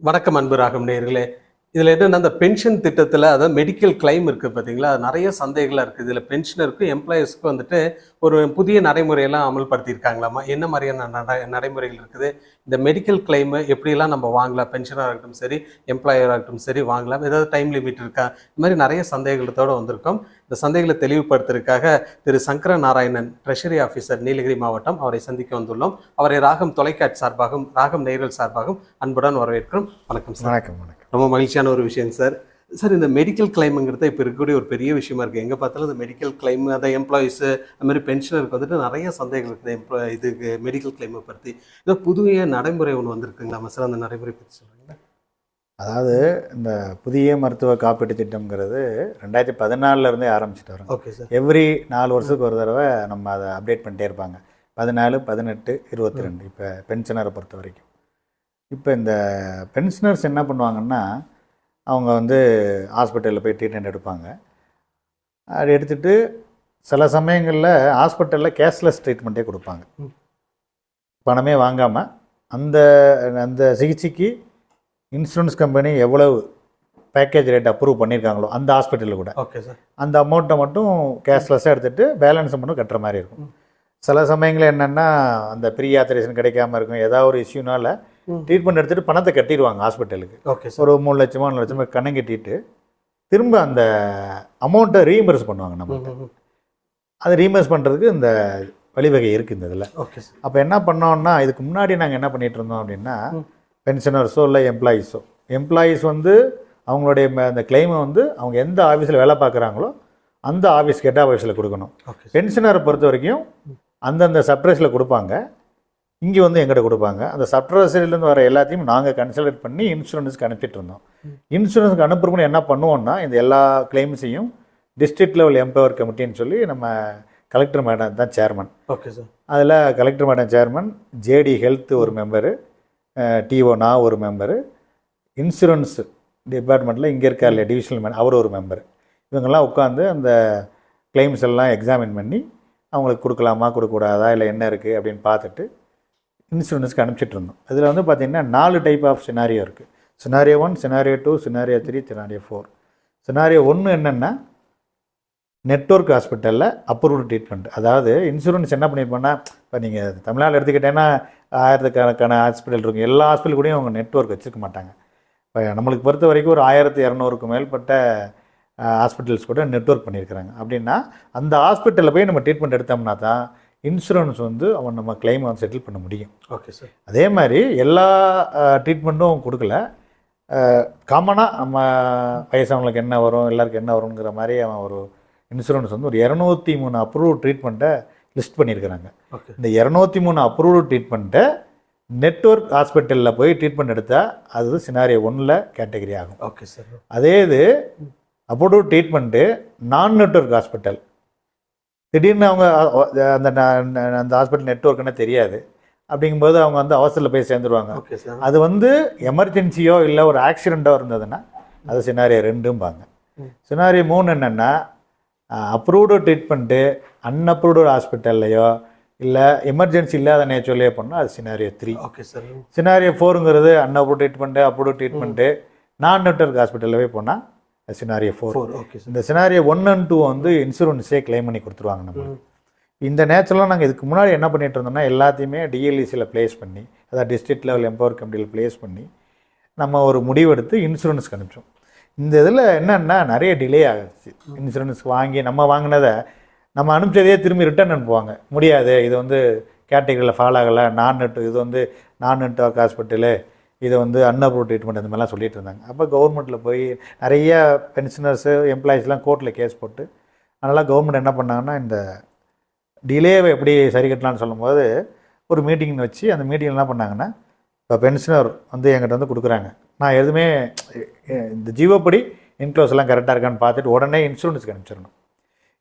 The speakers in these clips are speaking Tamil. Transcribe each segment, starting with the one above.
வணக்கம் அன்பு ராகம் நேர்களே இதில் என்னென்னா அந்த பென்ஷன் திட்டத்தில் அதாவது மெடிக்கல் கிளைம் இருக்குது பார்த்தீங்களா அது நிறைய சந்தேகங்களாக இருக்குது இதில் பென்ஷனருக்கும் எம்ப்ளாயீஸ்க்கும் வந்துட்டு ஒரு புதிய நடைமுறையெல்லாம் அமல்படுத்தியிருக்காங்களாமா? என்ன மாதிரியான நடைமுறைகள் இருக்குது? இந்த மெடிக்கல் கிளைமு எப்படியெல்லாம் நம்ம வாங்கலாம்? பென்ஷனாக இருக்கட்டும் சரி எம்ப்ளாயராக இருக்கட்டும் சரி வாங்கலாம். ஏதாவது டைம் லிமிட் இருக்கா? இந்த மாதிரி நிறைய சந்தேகங்களத்தோடு வந்திருக்கோம். இந்த சந்தேகங்களை தெளிவுபடுத்துறதுக்காக திரு சங்கர நாராயணன் ட்ரெஷரி ஆஃபீஸர் நீலகிரி மாவட்டம் அவரை சந்திக்க வந்துள்ளோம். அவரை ராகம் தொலைக்காட்சி சார்பாகவும் ராகம் நேயர்கள் சார்பாகவும் அன்புடன் வரவேற்கிறோம். வணக்கம் சார். வணக்கம் வணக்கம். ரொம்ப மகிழ்ச்சியான ஒரு விஷயம் சார் சார் இந்த மெடிக்கல் கிளைமுங்கிறது இப்போ இருக்கக்கூடிய ஒரு பெரிய விஷயமா இருக்குது எங்கே பார்த்தாலும் இந்த மெடிக்கல் கிளைம் அதை எம்ப்ளாயீஸு அது மாதிரி பென்ஷனருக்கு வந்துட்டு நிறைய சந்தேகங்கள் இருக்குது. எம்ப்ளாய் இதுக்கு மெடிக்கல் கிளைமை பற்றி இதோ புதிய நடைமுறை ஒன்று வந்திருக்குங்களாமா சார் அந்த நடைமுறை பற்றி சொல்லுங்கள் அதாவது இந்த புதிய மருத்துவ காப்பீட்டு திட்டம்ங்கிறது ரெண்டாயிரத்தி பதினாலிருந்தே ஆரம்பிச்சிட்டு வரோம். ஓகே சார் எவ்ரி நாலு வருஷத்துக்கு ஒரு தடவை நம்ம அதை அப்டேட் பண்ணிட்டே இருப்பாங்க. பதினாலு பதினெட்டு இருபத்தி ரெண்டு. இப்போ பென்ஷனரை பொறுத்த வரைக்கும். இப்போ இந்த பென்ஷனர்ஸ் என்ன பண்ணுவாங்கன்னா அவங்க வந்து ஹாஸ்பிட்டலில் போய் ட்ரீட்மெண்ட் எடுப்பாங்க. அது எடுத்துகிட்டு சில சமயங்களில் ஹாஸ்பிட்டலில் கேஷ்லெஸ் ட்ரீட்மெண்ட்டே கொடுப்பாங்க. பணமே வாங்காமல் அந்த அந்த சிகிச்சைக்கு இன்சூரன்ஸ் கம்பெனி எவ்வளவு பேக்கேஜ் ரேட் அப்ரூவ் பண்ணியிருக்காங்களோ அந்த ஹாஸ்பிட்டலில் கூட ஓகே சார் அந்த அமௌண்ட்டை மட்டும் கேஷ்லெஸ்ஸாக எடுத்துகிட்டு பேலன்ஸை மட்டும் கட்டுற மாதிரி இருக்கும். சில சமயங்கள் என்னென்னா அந்த ப்ரீ ஆத்தரேஷன் கிடைக்காம இருக்கும். ஏதாவது ஒரு இஷ்யூனால ட்ரீட்மெண்ட் எடுத்துகிட்டு பணத்தை கட்டிடுவாங்க ஹாஸ்பிட்டலுக்கு. Okay sir. ஒரு மூணு லட்சமோ நாலு லட்சமோ கணக்கு கட்டிட்டு திரும்ப அந்த அமௌண்ட்டை ரீஇம்பர்ஸ் பண்ணுவாங்க நம்ம அதை ரீஇம்பர்ஸ் பண்ணுறதுக்கு இந்த வழிவகை இருக்குது இந்த இதில். Okay sir. அப்போ என்ன பண்ணோம்னா இதுக்கு முன்னாடி நாங்கள் என்ன பண்ணிட்டு இருந்தோம் அப்படின்னா. பென்ஷனர்ஸோ இல்லை எம்ப்ளாயீஸோ எம்ப்ளாயீஸ் வந்து அவங்களுடைய அந்த கிளைமை வந்து அவங்க எந்த ஆஃபீஸில் வேலை பார்க்குறாங்களோ அந்த ஆஃபீஸ் ஹெட் ஆஃபீஸில் கொடுக்கணும். பென்ஷனரை பொறுத்த வரைக்கும் அந்தந்த சப்ரைஸில் கொடுப்பாங்க. இங்கே வந்து எங்கிட்ட கொடுப்பாங்க. அந்த சப்ரைஸ்லேருந்து வர எல்லாத்தையும் நாங்கள் கன்சல்ட் பண்ணி இன்சூரன்ஸ்க்கு அனுப்பிட்டு இருந்தோம். இன்சூரன்ஸ்க்கு அனுப்புறப்போ என்ன பண்ணுவோம்னா இந்த எல்லா கிளைம்ஸையும் டிஸ்ட்ரிக்ட் லெவல் எம்பவர் கமிட்டின்னு சொல்லி நம்ம கலெக்டர் மேடம் தான் சேர்மன் ஓகே சார் அதில் collector madam chairman JD health ஒரு மெம்பரு டிஓ நான் ஒரு மெம்பரு இன்சூரன்ஸ் டிபார்ட்மெண்ட்டில் இங்கே இருக்கார்ல டிவிஷனல் மேன் அவர் ஒரு மெம்பர் இவங்கெல்லாம் உட்காந்து அந்த கிளைம்ஸ் எல்லாம் எக்ஸாமின் பண்ணி அவங்களுக்கு கொடுக்கலாமா கொடுக்கக்கூடாதா இல்லை என்ன இருக்குது அப்படின்னு பார்த்துட்டு இன்சூரன்ஸ்க்கு அனுப்பிச்சிட்டு இருந்தோம் இதில் வந்து பார்த்திங்கன்னா நாலு டைப் ஆஃப் சினாரியோ இருக்குது scenario one scenario two scenario three scenario four scenario ஒன்று என்னென்னா நெட்வொர்க் ஹாஸ்பிட்டலில் அப்ரூவ்டு ட்ரீட்மெண்ட் அதாவது இன்சூரன்ஸ் என்ன பண்ணியிருப்போன்னா இப்போ நீங்கள் தமிழ்நாடு எடுத்துக்கிட்டேன்னா ஆயிரத்துக்கணக்கான ஹாஸ்பிட்டல் இருக்கும். எல்லா ஹாஸ்பிட்டல் கூடயும் அவங்க நெட்ஒர்க் வச்சுருக்க மாட்டாங்க. இப்போ நம்மளுக்கு பொறுத்த வரைக்கும் ஒரு ஆயிரத்து இரநூறுக்கு மேற்பட்ட ஹாஸ்பிட்டல்ஸ் கூட நெட்ஒர்க் பண்ணியிருக்கிறாங்க அப்படின்னா அந்த ஹாஸ்பிட்டலில் போய் நம்ம ட்ரீட்மெண்ட் எடுத்தோம்னா தான் இன்சூரன்ஸ் வந்து அவன் நம்ம கிளைமை வந்து செட்டில் பண்ண முடியும். ஓகே சார் அதே மாதிரி எல்லா ட்ரீட்மெண்ட்டும் கொடுக்கல. காமனாக நம்ம வயசானவங்களுக்கு என்ன வரும் எல்லாருக்கும் என்ன வருங்கிற மாதிரி அவன் ஒரு இன்சூரன்ஸ் வந்து ஒரு இரநூத்தி மூணு அப்ரூவ் ட்ரீட்மெண்ட்டை லிஸ்ட் பண்ணியிருக்கிறாங்க. ஓகே இந்த இரநூத்தி மூணு அப்ரூவ்டு ட்ரீட்மெண்ட்டை நெட்வொர்க் ஹாஸ்பிட்டலில் போய் ட்ரீட்மெண்ட் எடுத்தால் அது சினாரியோ ஒன்றில் கேட்டகரி ஆகும். ஓகே சார் அதே இது approve treatment non network hospital திடீர்னு அவங்க அந்த அந்த ஹாஸ்பிட்டல் நெட்வொர்க்குன்னு தெரியாது. அப்படிங்கும்போது அவங்க வந்து அவசரத்தில் போய் சேர்ந்துருவாங்க. ஓகே சார் அது வந்து எமர்ஜென்சியோ இல்லை ஒரு ஆக்சிடெண்ட்டோ இருந்ததுன்னா அது சினாரியோ ரெண்டும்பாங்க. சினாரியோ மூணு என்னென்னா அப்ரூவ்டு ட்ரீட்மெண்ட்டு அன்அப்ரூவ்டு ஹாஸ்பிட்டல்லையோ இல்லை எமர்ஜென்சி இல்லாத நேச்சுரலையோ பண்ணால் அது scenario three okay sir scenario ஃபோருங்கிறது unapprove treatment approve treatment non network ஹாஸ்பிட்டலில் போய் போனால் சினாரியோ ஃபோர் ஃபோர் ஓகே இந்த சினாரியோ ஒன் அண்ட் டூ வந்து இன்சூரன்ஸே க்ளைம் பண்ணி கொடுத்துருவாங்க நம்ம. இந்த நேச்சர்லாம் நாங்கள் இதுக்கு முன்னாடி என்ன பண்ணிட்டு இருந்தோம்னா எல்லாத்தையுமே டிஎல்இசியில் ப்ளேஸ் பண்ணி அதாவது டிஸ்ட்ரிக்ட் லெவல் எம்பவர் கமிட்டியில் ப்ளேஸ் பண்ணி நம்ம ஒரு முடிவெடுத்து இன்சூரன்ஸ்க்கு அனுப்பிச்சோம். இந்த இதில் என்னென்னா நிறைய டிலே ஆகுச்சு இன்சூரன்ஸ் வாங்கி நம்ம வாங்கினதை நம்ம அனுப்பிச்சதையே திரும்பி ரிட்டர்ன் அனுப்புவாங்க. முடியாது இது வந்து கேட்டகரியில் ஃபாலோ ஆகலை நான் நெட் இது வந்து நான் நெட்வொர்க் ஹாஸ்பிட்டலு இதை வந்து அன்அப்ரூவ் ட்ரீட்மெண்ட் இந்த மாதிரிலாம் சொல்லிட்டு இருந்தாங்க அப்போ கவர்மெண்ட்டில் போய் நிறைய பென்ஷனர்ஸு எம்ப்ளாயிஸ்லாம் கோர்ட்டில் கேஸ் போட்டு அதனால் கவர்மெண்ட் என்ன பண்ணாங்கன்னா இந்த டிலேவை எப்படி சரி கட்டலாம்னு சொல்லும்போது ஒரு மீட்டிங் வச்சு அந்த மீட்டிங் என்ன பண்ணாங்கன்னா இப்போ பென்ஷனர் வந்து என்கிட்ட வந்து கொடுக்குறாங்க. நான் எதுவுமே இந்த ஜீவோப்படி இன்க்ளோஸ் எல்லாம் கரெக்டாக இருக்கான்னு பார்த்துட்டு உடனே இன்சூரன்ஸுக்கு அனுப்பிச்சிடணும்.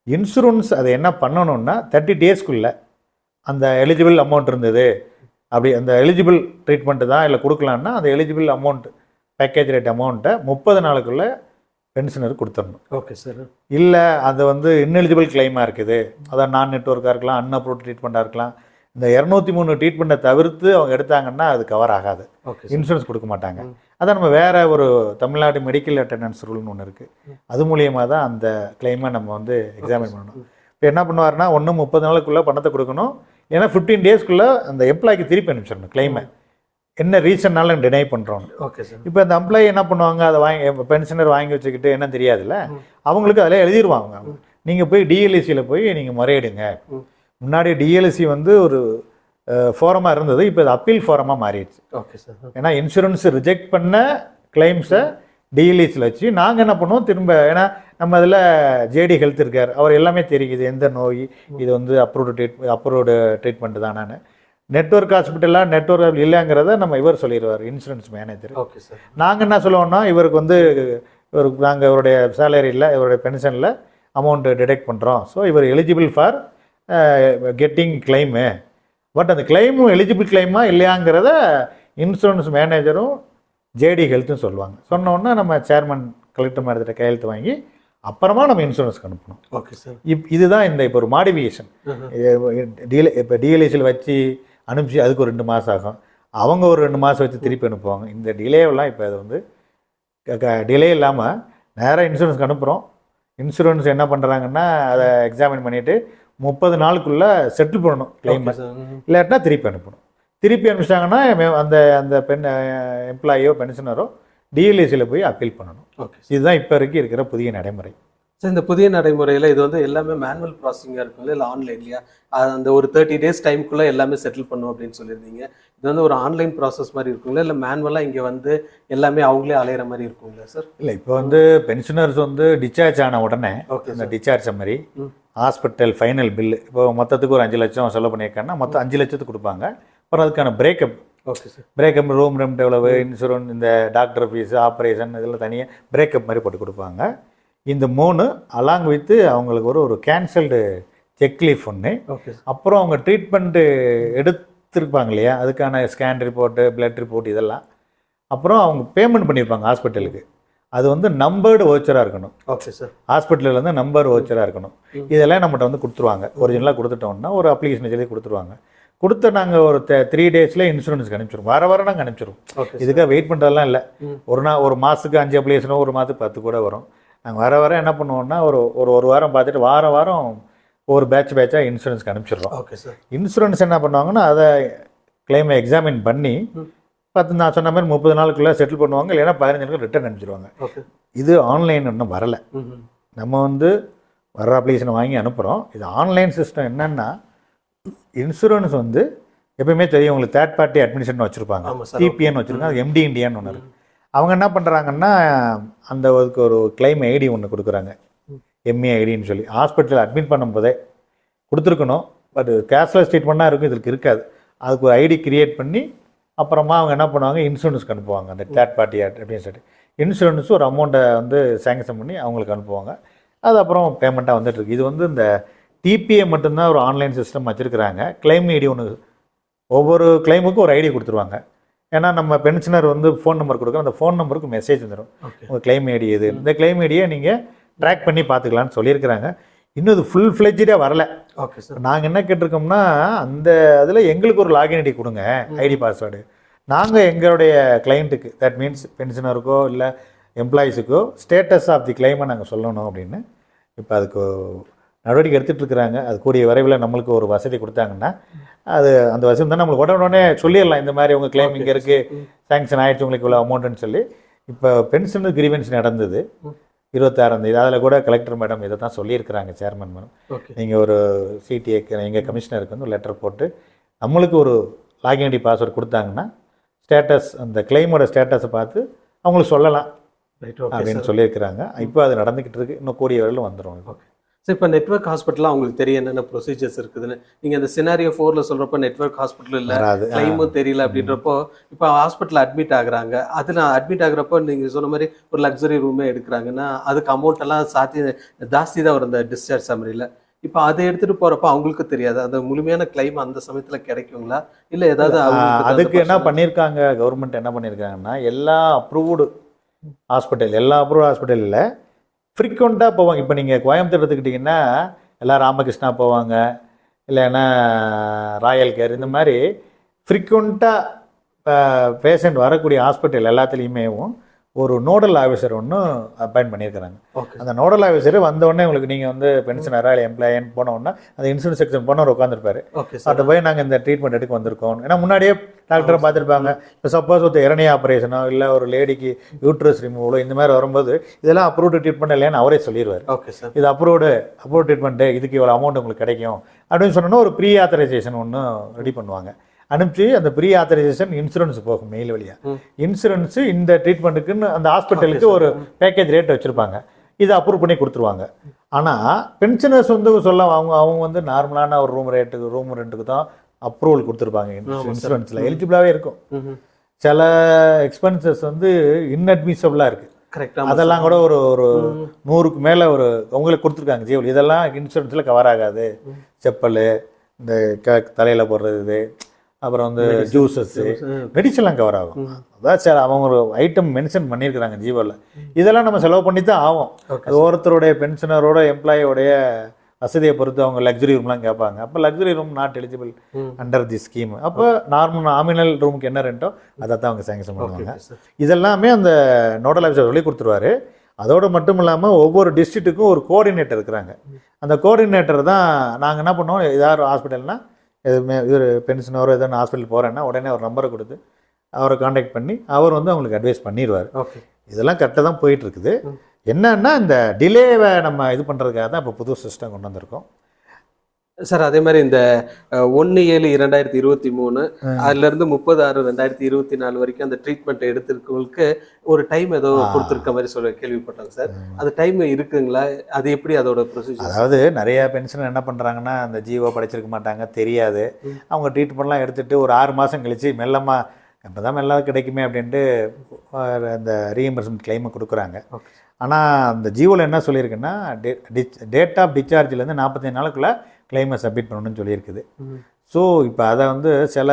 இன்சூரன்ஸ் அதை என்ன பண்ணணும்னா தேர்ட்டி டேஸ்க்குள்ளே அந்த எலிஜிபிள் அமௌண்ட் இருந்தது. அப்படி அந்த எலிஜிபிள் ட்ரீட்மெண்ட்டு தான் இல்லை கொடுக்கலான்னா அந்த எலிஜிபிள் அமௌண்ட் பேக்கேஜ் ரேட் அமௌண்ட்டை முப்பது நாளுக்குள்ளே பென்ஷனருக்கு கொடுத்துடணும். ஓகே சார் இல்லை அது வந்து ineligible கிளைமாக இருக்குது. அதான் நான் நெட்ஒர்க்காக இருக்கலாம் அன்அப்ரூவ் ட்ரீட்மெண்ட்டாக இருக்கலாம். இந்த இரநூத்தி மூணு ட்ரீட்மெண்ட்டை தவிர்த்து அவங்க எடுத்தாங்கன்னா அது கவர் ஆகாது. ஓகே இன்சூரன்ஸ் கொடுக்க மாட்டாங்க. அதான் நம்ம வேற ஒரு தமிழ்நாடு மெடிக்கல் அட்டண்டன்ஸ் ரூல்னு ஒன்று இருக்குது அது மூலியமாக தான் அந்த கிளைமை நம்ம வந்து எக்ஸாமின் பண்ணணும். இப்போ என்ன பண்ணுவாருன்னா ஒன்று முப்பது நாளுக்குள்ளே பணத்தை கொடுக்கணும். ஏன்னா ஃபிஃப்டீன் டேஸ்க்குள்ளே அந்த எம்ப்ளாய்க்கு திருப்பி அனுப்பிச்சிடணும் கிளைமை என்ன ரீசன்னால டினை பண்ணுறோம் ஓகே சார் இப்போ அந்த எம்ப்ளாயி என்ன பண்ணுவாங்க? அதை வாங்கி பென்ஷனர் வாங்கி வச்சுக்கிட்டு என்ன தெரியாதுல்ல? அவங்களுக்கு அதில் எழுதிருவாங்க. நீங்கள் போய் டிஎல்எஸ்சியில் போய் நீங்கள் முறையிடுங்க. முன்னாடி டிஎல்எஸ்சி வந்து ஒரு ஃபோரமாக இருந்தது இப்போ இது அப்பீல் ஃபோரமாக மாறிடுச்சு. ஓகே சார் ஏன்னா இன்சூரன்ஸ் ரிஜெக்ட் பண்ண கிளைம்ஸை டிஎல்இஸில் வச்சு நாங்கள் என்ன பண்ணுவோம்? திரும்ப ஏன்னா நம்ம அதில் ஜேடி ஹெல்த் இருக்கார். அவர் எல்லாமே தெரியுது. எந்த நோய் இது வந்து அப்ரூவ்டு ட்ரீட் அப்ரூவ்டு ட்ரீட்மெண்ட் தானான்னு நெட்ஒர்க் ஹாஸ்பிட்டலாக நெட்ஒர்க் இல்லைங்கிறத நம்ம இவர் சொல்லிடுவார் இன்சூரன்ஸ் மேனேஜர் ஓகே சார் நாங்கள் என்ன சொல்லுவோம்னா இவருக்கு வந்து இவருக்கு நாங்கள் இவருடைய சேலரியில் இவருடைய பென்ஷனில் அமௌண்ட்டு டிடெக்ட் பண்ணுறோம் ஸோ இவர் eligible for getting claim but அந்த கிளைமும் எலிஜிபிள் கிளைமா இல்லையாங்கிறத இன்சூரன்ஸ் மேனேஜரும் ஜேடி ஹெல்த்தும் சொல்லுவாங்க. சொன்ன உடனே நம்ம சேர்மன் கலெக்டர் மேடத்திட்ட கையெழுத்து வாங்கி அப்புறமா நம்ம இன்சூரன்ஸ்க்கு அனுப்பணும். ஓகே சார் இப் இதுதான் இந்த இப்போ ஒரு மாடிஃபிகேஷன் டிஎல் இப்போ டிஎல்ஏசியில் வச்சு அனுப்பிச்சு அதுக்கு ஒரு ரெண்டு மாதம் ஆகும். அவங்க ஒரு ரெண்டு மாதம் வச்சு திருப்பி அனுப்புவாங்க. இந்த டிலேவெல்லாம் இப்போ அது வந்து டிலே இல்லாமல் நேராக இன்சூரன்ஸ்க்கு அனுப்புகிறோம் இன்சூரன்ஸ் என்ன பண்ணுறாங்கன்னா அதை எக்ஸாமின் பண்ணிவிட்டு முப்பது நாளுக்குள்ளே செட்டில் பண்ணணும் கிளைம் சார் இல்லாட்டினா திருப்பி அனுப்பணும். திருப்பி அனுப்பிச்சிட்டாங்கன்னா அந்த அந்த பெண் எம்ப்ளாயியோ பென்ஷனரோ டிஎல்ஏசியில் போய் அப்பீல் பண்ணணும். ஓகே இதுதான் இப்போ வரைக்கும் இருக்கிற புதிய நடைமுறை. சார் இந்த புதிய நடைமுறையில் இது வந்து எல்லாமே மேனுவல் ப்ராசஸிங்காக இருக்குங்களா இல்லை ஆன்லைன்லையா அந்த ஒரு தேர்ட்டி டேஸ் டைம்குள்ளே எல்லாமே செட்டில் பண்ணும் அப்படின்னு சொல்லியிருந்தீங்க. இது வந்து ஒரு ஆன்லைன் ப்ராசஸ் மாதிரி இருக்குங்களா இல்லை மேனுவலாக இங்கே வந்து எல்லாமே அவங்களே அலையிற மாதிரி இருக்குங்களா சார் இல்லை இப்போ வந்து பென்ஷனர்ஸ் வந்து டிஸ்சார்ஜ் ஆன உடனே ஓகே இந்த சார் டிஸ்சார்ஜ் மாதிரி. ஹாஸ்பிட்டல் ஃபைனல் பில்லு இப்போ மொத்தத்துக்கு ஒரு அஞ்சு லட்சம் செலவு பண்ணியிருக்காங்கன்னா மொத்தம் அஞ்சு லட்சத்துக்கு கொடுப்பாங்க. அப்புறம் அதுக்கான breakup okay sir breakup room rent எவ்வளவு இன்சூரன்ஸ் இந்த டாக்டர் ஃபீஸு ஆப்ரேஷன் இதெல்லாம் தனியாக பிரேக்கப் மாதிரி போட்டு கொடுப்பாங்க. இந்த மூணு அலாங் வித்து அவங்களுக்கு ஒரு ஒரு கேன்சல்டு செக் லீஃப் ஒன்று ஓகே அப்புறம் அவங்க ட்ரீட்மெண்ட்டு எடுத்திருப்பாங்க இல்லையா? அதுக்கான ஸ்கேன் ரிப்போர்ட்டு பிளட் ரிப்போர்ட் இதெல்லாம். அப்புறம் அவங்க பேமெண்ட் பண்ணியிருப்பாங்க ஹாஸ்பிட்டலுக்கு அது வந்து நம்பர்டு ஓச்சராக இருக்கணும். ஓகே சார் ஹாஸ்பிட்டலில் வந்து நம்பர் ஓச்சராக இருக்கணும். இதெல்லாம் நம்மகிட்ட வந்து கொடுத்துருவாங்க. ஒரிஜினலாக கொடுத்துட்டோம்னா ஒரு அப்ளிகேஷன் சொல்லி கொடுத்துருவாங்க. கொடுத்த நாங்கள் ஒரு த்ரீ டேஸில் இன்சூரன்ஸ்க்கு அனுப்பிச்சிருவோம். வர வர நாங்கள் அனுப்பிச்சிருவோம். ஓகே இதுக்காக வெயிட் பண்ணுறதெல்லாம் இல்லை. ஒரு நாள் ஒரு மாதத்துக்கு அஞ்சு அப்ளிகேஷனோ ஒரு மாதத்துக்கு பத்து கூட வரும். நாங்கள் வர வர என்ன பண்ணுவோம்னா ஒரு ஒரு ஒரு வாரம் பார்த்துட்டு வாரம் வாரம் ஒரு பேட்ச் பேட்சாக இன்சூரன்ஸ்க்கு அனுப்பிச்சிடுறோம் ஓகே சார் இன்சூரன்ஸ் என்ன பண்ணுவாங்கன்னா அதை கிளைமை எக்ஸாமின் பண்ணி. பத்து நான் சொன்ன மாதிரி முப்பது நாளுக்குள்ளே செட்டில் பண்ணுவாங்க. இல்லைன்னா பதினஞ்சு நாளுக்கு ரிட்டர்ன் அனுப்பிச்சிடுவாங்க இது ஆன்லைன் இன்னும் வரலை. நம்ம வந்து வர அப்ளிகேஷனை வாங்கி அனுப்புகிறோம் இது ஆன்லைன் சிஸ்டம் என்னன்னா இன்சூரன்ஸ் வந்து எப்பயுமே தெரியும் உங்களுக்கு தேர்ட் பார்ட்டி அட்மினிஸ்ட்ரேஷன் வச்சுருப்பாங்க. டிபிஎன் வச்சுருக்காங்க அது எம்டி இண்டியான்னு ஒன்று இருக்கு. அவங்க என்ன பண்ணுறாங்கன்னா அந்த அதுக்கு ஒரு கிளைம் ஐடி ஒன்று கொடுக்குறாங்க. எம்ஏ ஐடின்னு சொல்லி. ஹாஸ்பிட்டலில் அட்மிட் பண்ணும்போதே கொடுத்துருக்கணும். பட் கேஷ்லெஸ் ட்ரீட்மெண்ட்டாக இருக்கும். இதுக்கு இருக்காது. அதுக்கு ஒரு ஐடி கிரியேட் பண்ணி அப்புறமா அவங்க என்ன பண்ணுவாங்க? இன்சூரன்ஸ்க்கு அனுப்புவாங்க. அந்த தேர்ட் பார்ட்டி அப்படின்னு சொல்லிட்டு. இன்சூரன்ஸ் ஒரு அமௌண்ட்டை வந்து சேங்ஷன் பண்ணி அவங்களுக்கு அனுப்புவாங்க. அது அப்புறம் பேமெண்ட்டாக வந்துட்டுருக்கு இது வந்து இந்த டிபிஏ மட்டும்தான் ஒரு ஆன்லைன் சிஸ்டம் வச்சுருக்குறாங்க. கிளைம் ஐடி ஒன்று ஒவ்வொரு கிளைமுக்கும் ஒரு ஐடி கொடுத்துருவாங்க. ஏன்னா நம்ம பென்ஷனர் வந்து ஃபோன் நம்பர் கொடுக்குறோம் அந்த ஃபோன் நம்பருக்கு மெசேஜ் வந்துடும் உங்கள் கிளைம் ஐடி இது இந்த கிளைம் ஐடியை நீங்கள் ட்ராக் பண்ணி பார்த்துக்கலான்னு சொல்லியிருக்கிறாங்க. இன்னும் இது ஃபுல் ஃப்ளெஜ்டாக வரல. ஓகே சார் நாங்கள் என்ன கேட்டிருக்கோம்னா அந்த அதில் எங்களுக்கு ஒரு லாகின் ஐடி கொடுங்க ஐடி பாஸ்வேர்டு நாங்கள் எங்களுடைய கிளைண்ட்டுக்கு தட் மீன்ஸ் பென்ஷனருக்கோ இல்லை எம்ப்ளாயீஸுக்கோ ஸ்டேட்டஸ் ஆஃப் தி கிளைமை நாங்கள் சொல்லணும் அப்படின்னு. இப்போ அதுக்கு நடவடிக்கை எடுத்துகிட்டு இருக்கிறாங்க அது கூடிய விரைவில் நம்மளுக்கு ஒரு வசதி கொடுத்தாங்கன்னா அது அந்த வசதி தான் நம்மளுக்கு உடனே சொல்லிடலாம். இந்த மாதிரி உங்கள் கிளைம் இங்கே இருக்குது. சாங்ஷன் ஆயிடுச்சு உங்களுக்கு இவ்வளோ அமௌண்ட்டுன்னு சொல்லி. இப்போ பென்ஷனு கிரீவன்ஸ் நடந்தது. இருபத்தாறாம் தேதி. அதில் கூட கலெக்டர் மேடம் இதை தான் சொல்லியிருக்கிறாங்க சேர்மன் மேடம் ஓகே நீங்கள் ஒரு சிடிஏக்கு எங்கள் கமிஷனருக்கு வந்து ஒரு லெட்டர் போட்டு நம்மளுக்கு ஒரு லாகின் ஐடி பாஸ்வேர்டு கொடுத்தாங்கன்னா ஸ்டேட்டஸ் அந்த கிளைமோட ஸ்டேட்டஸை பார்த்து அவங்களுக்கு சொல்லலாம் ஓகே அப்படின்னு சொல்லியிருக்கிறாங்க. இப்போ அது நடந்துக்கிட்டு இருக்கு. இன்னும் கூடிய வரையிலும் வந்துடும் இது. சார் இப்போ நெட்வொர்க் ஹாஸ்பிட்டலாக உங்களுக்கு தெரியும் என்னென்ன ப்ரொசீஜர்ஸ் இருக்குதுன்னு. நீங்கள் இந்த சினாரியோ ஃபோரில் சொல்கிறப்ப நெட்வொர்க் ஹாஸ்பிட்டல் இல்லை. கிளைமும் தெரியல அப்படின்றப்போ இப்போ ஹாஸ்பிட்டல் அட்மிட் ஆகுறாங்க. அதில் அட்மிட் ஆகுறப்போ நீங்கள் சொன்ன மாதிரி ஒரு லக்ஸரி ரூமே எடுக்கிறாங்கன்னா அதுக்கு அமௌண்ட் எல்லாம் சாத்தி ஜாஸ்தி தான் வரும் இந்த டிஸ்சார்ஜ் சம்மரியில் இப்போ அதை எடுத்துகிட்டு போகிறப்ப அவங்களுக்கு தெரியாது. அந்த முழுமையான கிளைம் அந்த சமயத்தில் கிடைக்குங்களா? இல்லை ஏதாவது அவங்களுக்கு அதுக்கு என்ன பண்ணியிருக்காங்க கவர்மெண்ட் என்ன பண்ணியிருக்காங்கன்னா எல்லா அப்ரூவ்டு ஹாஸ்பிட்டல் எல்லா அப்ரூவ்டு ஹாஸ்பிட்டலில் ஃப்ரீக்வெண்ட்டாக போவாங்க. இப்போ நீங்கள் கோயம்புத்தூர் எடுத்துக்கிட்டிங்கன்னா எல்லாம் ராமகிருஷ்ணா போவாங்க இல்லைன்னா ராயல் கேர் இந்த மாதிரி ஃப்ரீக்வெண்ட்டாக பேஷண்ட் வரக்கூடிய ஹாஸ்பிட்டல் எல்லாத்துலேயுமேவும் ஒரு நோடல் ஆஃபீஸர் ஒன்று அப்பாயிண்ட் பண்ணியிருக்கிறாங்க. அந்த நோடல் ஆஃபீஸர் வந்த உடனே உங்களுக்கு நீங்கள் வந்து பென்ஷனரா இல்லை எம்ப்ளாயின்னு போன உடனே அந்த இன்சூரன்ஸ் செக்ஷன் போனவர் உட்காந்துருப்பாரு அவர்கிட்ட போய் நாங்கள் இந்த ட்ரீட்மெண்ட் எடுக்க வந்திருக்கோம். ஏன்னா முன்னாடியே டாக்டரை பார்த்துருப்பாங்க. இப்போ சப்போஸ் ஒரு இரணி ஆப்ரேஷனோ இல்லை ஒரு லேடிக்கு யூட்ரஸ் ரிமூவலோ இந்த மாதிரி வரும்போது இதெல்லாம் அப்ரூவ்டு ட்ரீட்மெண்ட் இல்லையான்னு அவரே சொல்லிடுவார் ஓகே சார் இது அப்ரூவ்டு அப்ரூவ் ட்ரீட்மெண்ட்டு இதுக்கு இவ்வளோ அமௌண்ட் உங்களுக்கு கிடைக்கும் அப்படின்னு சொன்னோன்னா ஒரு ப்ரீ ஆத்தரைசேஷன் ஒன்று ரெடி பண்ணுவாங்க. அனுப்பிச்சு அந்த ப்ரீ ஆத்தரைசேஷன் இன்சூரன்ஸ் போகும் மெயில் வழியா. ம். இன்சூரன்ஸ் இந்த ட்ரீட்மெண்ட்டுக்குன்னு அந்த ஹாஸ்பிட்டலுக்கு ஒரு பேக்கேஜ் ரேட் வச்சுருப்பாங்க. இதை அப்ரூவ் பண்ணி கொடுத்துருவாங்க. ஆனால் பென்ஷனர்ஸ் வந்து சொல்ல அவங்க அவங்க வந்து நார்மலான ஒரு ரூம் ரேட்டுக்கு ரூம் ரெண்ட்டுக்கு தான் அப்ரூவல் கொடுத்துருப்பாங்க. இன்சூரன்ஸில் எலிஜிபிளாகவே இருக்கும். சில எக்ஸ்பென்சஸ் வந்து இன்அட்மிசபிளாக இருக்குது அதெல்லாம் கூட ஒரு ஒரு நூறுக்கு மேலே ஒரு உங்களுக்கு கொடுத்துருக்காங்க. ஜீவல் இதெல்லாம் இன்சூரன்ஸில் கவர் ஆகாது. செப்பல் இந்த க தலையில் போடுறது இது. அப்புறம் வந்து ஜூஸஸ்ஸு மெடிசன்லாம் கவர் ஆகும். அதான் சார் அவங்க ஒரு ஐட்டம் மென்ஷன் பண்ணியிருக்கிறாங்க ஜீவோவில் இதெல்லாம் நம்ம செலவு பண்ணி தான் ஆகும். அது ஒருத்தருடைய பென்ஷனரோட எம்ப்ளாயோடைய வசதியை பொறுத்து அவங்க லக்ஸரி ரூம்லாம் கேட்பாங்க. அப்போ luxury room not eligible. Under the scheme அப்போ நார்மல் நாமினல் ரூமுக்கு என்ன ரெண்டோ அதை தான் அவங்க சேங்ஷன் பண்ணுவாங்க. இதெல்லாமே அந்த நோடல் ஆஃபீஸர் சொல்லி கொடுத்துருவாரு. அதோடு மட்டும் இல்லாமல் ஒவ்வொரு டிஸ்ட்ரிக்ட்டுக்கும் ஒரு கோஆர்டினேட்டர் இருக்கிறாங்க. அந்த கோஆர்டினேட்டர் தான் நாங்கள் என்ன பண்ணுவோம் ஏதாவது ஹாஸ்பிட்டல்னா எதுவுமே இவர் பென்ஷனரோ எதோ ஹாஸ்பிட்டல் போகிறேன்னா உடனே ஒரு நம்பரை கொடுத்து அவரை காண்டாக்ட் பண்ணி அவர் வந்து அவங்களுக்கு அட்வைஸ் பண்ணிடுவார். ஓகே. இதெல்லாம் கரெக்டாக தான் போயிட்டு இருக்குது. ம். என்னன்னா இந்த டிலேவை நம்ம இது பண்ணுறதுக்காக தான் இப்போ புது சிஸ்டம் கொண்டு வந்திருக்கோம். சார் அதே மாதிரி இந்த ஒன்று ஏழு இரண்டாயிரத்தி இருபத்தி மூணு அதுல இருந்து முப்பது ஆறு ரெண்டாயிரத்தி இருபத்தி நாலு வரைக்கும் அந்த ட்ரீட்மெண்ட் எடுத்திருக்கவங்களுக்கு ஒரு டைம் ஏதோ. கொடுத்துருக்க மாதிரி சொல்ல கேள்விப்பட்டோங்க சார். அந்த டைம் இருக்குங்களா? அது எப்படி அதோட ப்ரொசீஜர் அதாவது நிறைய பென்ஷன் என்ன பண்ணுறாங்கன்னா அந்த ஜிஓ படிச்சிருக்க மாட்டாங்க தெரியாது. அவங்க ட்ரீட்மெண்ட்லாம் எடுத்துட்டு ஒரு ஆறு மாதம் கழிச்சு மெல்லமாக இப்போ தான் மெல்ல கிடைக்குமே அப்படின்ட்டு அந்த ரீஎம்பர்ஸ்மெண்ட் கிளைமை கொடுக்குறாங்க. ஆனால் அந்த ஜியோவில் என்ன சொல்லியிருக்குன்னா டேட் ஆஃப் டிஸ்சார்ஜ்லேருந்து நாற்பத்தஞ்சு நாளுக்குள்ளே கிளைமை சப்மிட் பண்ணணும்னு சொல்லியிருக்குது. ஸோ இப்போ அதை வந்து சில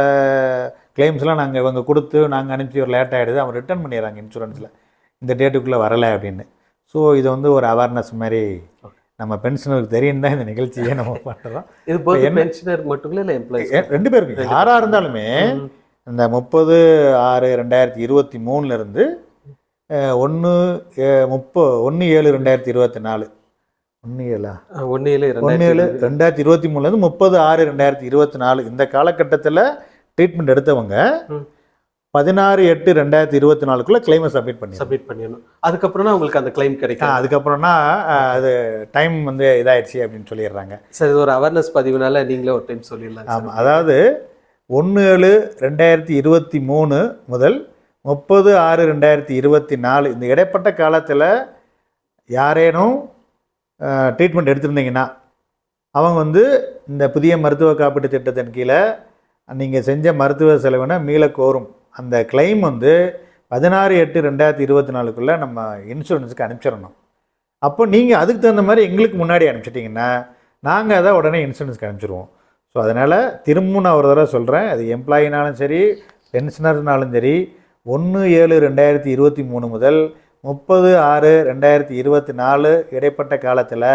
கிளைம்ஸ்லாம் நாங்கள் இவங்க கொடுத்து நாங்கள் அனுப்பிச்சி ஒரு லேட் ஆகிடுது அவங்க ரிட்டர்ன் பண்ணிடுறாங்க இன்சூரன்ஸில் இந்த டேட்டுக்குள்ளே வரலை அப்படின்னு. ஸோ இது வந்து ஒரு அவேர்னஸ் மாதிரி நம்ம பென்ஷனருக்கு தெரியும் தான் இந்த நிகழ்ச்சியை நம்ம பண்ணுறோம் இது போது என்ன- பென்ஷனர் மட்டும் இல்லை எம்ப்ளாயிஸ் ஏ- ரெண்டு பேருக்கு யாராக இருந்தாலுமே இந்த முப்பது ஆறு ரெண்டாயிரத்தி இருபத்தி மூணுலேருந்து ஒன்று முப்ப ஒன்று ஏழு ரெண்டாயிரத்தி இருபத்தி நாலு ஒன்று ஏழா ஒன்று ஏழு ஒன்று ஏழு ரெண்டாயிரத்தி இருபத்தி மூணுலேருந்து முப்பது ஆறு ரெண்டாயிரத்தி இருபத்தி நாலு. இந்த காலகட்டத்தில் ட்ரீட்மெண்ட் எடுத்தவங்க. பதினாறு எட்டு ரெண்டாயிரத்தி இருபத்தி நாலுக்குள்ளே கிளைமை சப்மிட் பண்ணி சப்மிட் பண்ணிடணும். அதுக்கப்புறம் தான் உங்களுக்கு அந்த கிளைம் கிடைக்கும் அதுக்கப்புறம்னா அது டைம் வந்து இதாயிடுச்சு அப்படின்னு சொல்லிடுறாங்க. சார் இது ஒரு அவேர்னஸ் பதிவுனால நீங்களே ஒரு டைம் சொல்லிடலாம் ஆமாம் அதாவது ஒன்று ஏழு ரெண்டாயிரத்தி இருபத்தி மூணு முதல் முப்பது ஆறு ரெண்டாயிரத்தி இருபத்தி நாலு. இந்த இடைப்பட்ட காலத்தில் யாரேனும் ட்ரீட்மெண்ட் எடுத்திருந்தீங்கன்னா அவங்க வந்து இந்த புதிய மருத்துவ காப்பீட்டு திட்டத்தின் கீழே நீங்கள் செஞ்ச மருத்துவ செலவினை மீள கோரும். அந்த கிளைம் வந்து பதினாறு எட்டு ரெண்டாயிரத்தி இருபத்தி நாலுக்குள்ளே நம்ம இன்சூரன்ஸுக்கு அனுப்பிச்சிடணும். அப்போ நீங்கள் அதுக்கு தகுந்த மாதிரி எங்களுக்கு முன்னாடி அனுப்பிச்சிட்டிங்கன்னா நாங்கள் அதை உடனே இன்சூரன்ஸ்க்கு அனுப்பிச்சிடுவோம் ஸோ அதனால் திரும்பவும் நான் ஒரு தடவை சொல்கிறேன் அது எம்ப்ளாயினாலும் சரி பென்ஷனர்னாலும் சரி ஒன்று ஏழு ரெண்டாயிரத்தி இருபத்தி மூணு முதல் முப்பது ஆறு ரெண்டாயிரத்தி இருபத்தி நாலு இடைப்பட்ட காலத்தில்